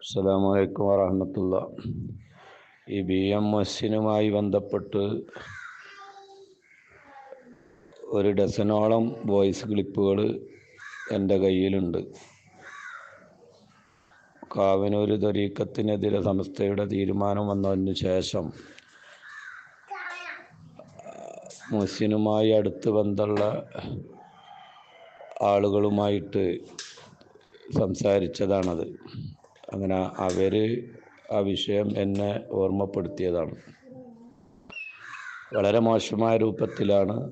അസ്സാം വലൈക്കും വറഹമത്തുള്ള. ഈ ബി എം എസിനുമായി ബന്ധപ്പെട്ട് ഒരു ഡസനോളം വോയിസ് ക്ലിപ്പുകൾ എന്റെ കയ്യിലുണ്ട്. കാവനൂർ തൊരീക്കത്തിനെതിരെ സംസ്ഥയുടെ തീരുമാനം വന്നതിന് ശേഷം മുസ്ലിനുമായി അടുത്ത് ബന്ധമുള്ള ആളുകളുമായിട്ട് സംസാരിച്ചതാണത്. അങ്ങനെ അവർ ആ വിഷയം എന്നെ ഓർമ്മപ്പെടുത്തിയതാണ്. വളരെ മോശമായ രൂപത്തിലാണ്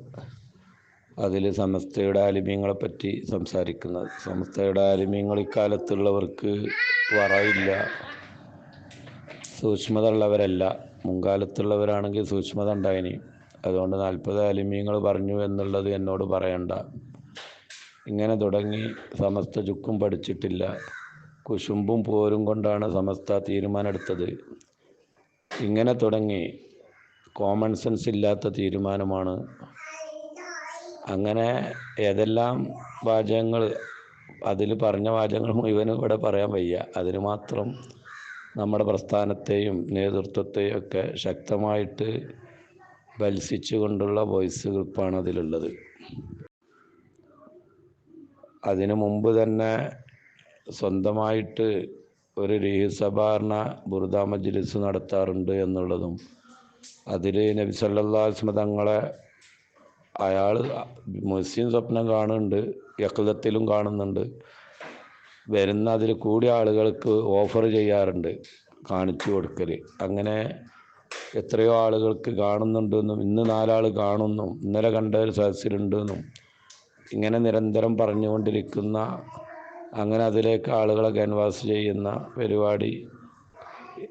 അതിൽ സമസ്തയുടെ ആലിമ്യങ്ങളെ പറ്റി സംസാരിക്കുന്നത്. സമസ്തയുടെ ആലിമ്യങ്ങൾ ഇക്കാലത്തുള്ളവർക്ക് വറയില്ല. സൂക്ഷ്മത ഉള്ളവരല്ല മുൻകാലത്തുള്ളവരാണെങ്കിൽ സൂക്ഷ്മത ഉണ്ടായിനി. അതുകൊണ്ട് നാൽപ്പത് ആലിമ്യങ്ങൾ പറഞ്ഞു എന്നുള്ളത് എന്നോട് പറയണ്ട. ഇങ്ങനെ തുടങ്ങി സമസ്ത ചുക്കും പഠിച്ചിട്ടില്ല. കുശുമ്പും പോരും കൊണ്ടാണ് സമസ്ത തീരുമാനമെടുത്തത്. ഇങ്ങനെ തുടങ്ങി കോമൺ സെൻസ് ഇല്ലാത്ത തീരുമാനമാണ്. അങ്ങനെ ഏതെല്ലാം വാചകങ്ങൾ അതിൽ പറഞ്ഞ വാചകങ്ങൾ മുഴുവനും ഇവിടെ പറയാൻ വയ്യ. അതിന് മാത്രം നമ്മുടെ പ്രസ്ഥാനത്തെയും നേതൃത്വത്തെയും ഒക്കെ ശക്തമായിട്ട് കൊണ്ടുള്ള വോയിസ് ഗ്രൂപ്പാണ് അതിലുള്ളത്. അതിനു മുമ്പ് തന്നെ സ്വന്തമായിട്ട് ഒരു രഹസ്യഭാരണ ബുർദ മജ്ലിസ് നടത്താറുണ്ട് എന്നുള്ളതും അതിൽ നബി സല്ലാസ്മ തങ്ങളെ അയാൾ മുസ്ലിം സ്വപ്നം കാണുന്നുണ്ട് യക്ലത്തിലും കാണുന്നുണ്ട് വരുന്ന അതിൽ കൂടിയ ആളുകൾക്ക് ഓഫർ ചെയ്യാറുണ്ട് കാണിച്ചു കൊടുക്കൽ അങ്ങനെ എത്രയോ ആളുകൾക്ക് കാണുന്നുണ്ടെന്നും ഇന്ന് നാലാൾ കാണുന്നു ഇന്നലെ കണ്ട ഒരു സദസ്സിലുണ്ടെന്നും ഇങ്ങനെ നിരന്തരം പറഞ്ഞുകൊണ്ടിരിക്കുന്ന അങ്ങനെ അതിലേക്ക് ആളുകളെ ക്യാൻവാസ് ചെയ്യുന്ന പരിപാടി.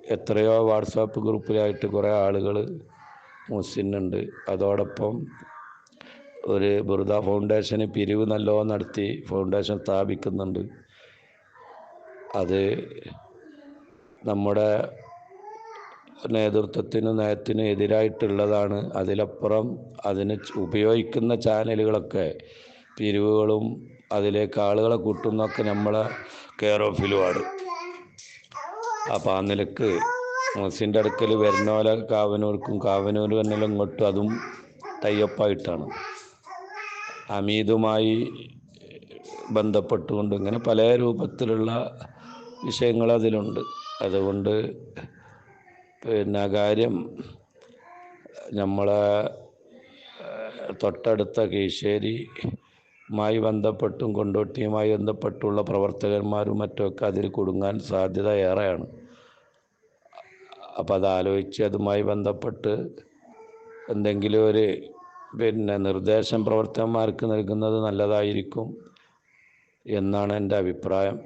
എത്രയോ വാട്സാപ്പ് ഗ്രൂപ്പിലായിട്ട് കുറേ ആളുകൾ മുസ്ലിനുണ്ട്. അതോടൊപ്പം ഒരു ബുർദ ഫൗണ്ടേഷന് പിരിവ് നല്ലോ നടത്തി ഫൗണ്ടേഷൻ സ്ഥാപിക്കുന്നുണ്ട്. അത് നമ്മുടെ നേതൃത്വത്തിനും നയത്തിനും എതിരായിട്ടുള്ളതാണ്. അതിലപ്പുറം അതിന് ഉപയോഗിക്കുന്ന ചാനലുകളൊക്കെ പിരിവുകളും അതിലേക്ക് ആളുകളെ കൂട്ടുന്നൊക്കെ നമ്മളെ കെയർ ഓഫിലുമാണ് അപ്പം ആ നിലയ്ക്ക് മുസിന്റെ അടുക്കൽ വരുന്ന പോലെ കാവനൂർക്കും കാവനൂർ വന്നാലും ഇങ്ങോട്ടും അതും ടൈപ്പായിട്ടാണ് അമീതുമായി ബന്ധപ്പെട്ടുകൊണ്ട് ഇങ്ങനെ പല രൂപത്തിലുള്ള വിഷയങ്ങൾ അതിലുണ്ട്. അതുകൊണ്ട് പിന്നെ കാര്യം നമ്മളെ തൊട്ടടുത്ത കീശ്ശേരിയുമായി ബന്ധപ്പെട്ടും കൊണ്ടോട്ടിയുമായി ബന്ധപ്പെട്ടുള്ള പ്രവർത്തകന്മാരും മറ്റുമൊക്കെ അതിൽ കുടുങ്ങാൻ സാധ്യത ഏറെയാണ്. അപ്പോൾ അത് ആലോചിച്ച് അതുമായി ബന്ധപ്പെട്ട് എന്തെങ്കിലും ഒരു പിന്നെ നിർദ്ദേശം പ്രവർത്തകന്മാർക്ക് നൽകുന്നത് നല്ലതായിരിക്കും എന്നാണ് എന്റെ അഭിപ്രായം.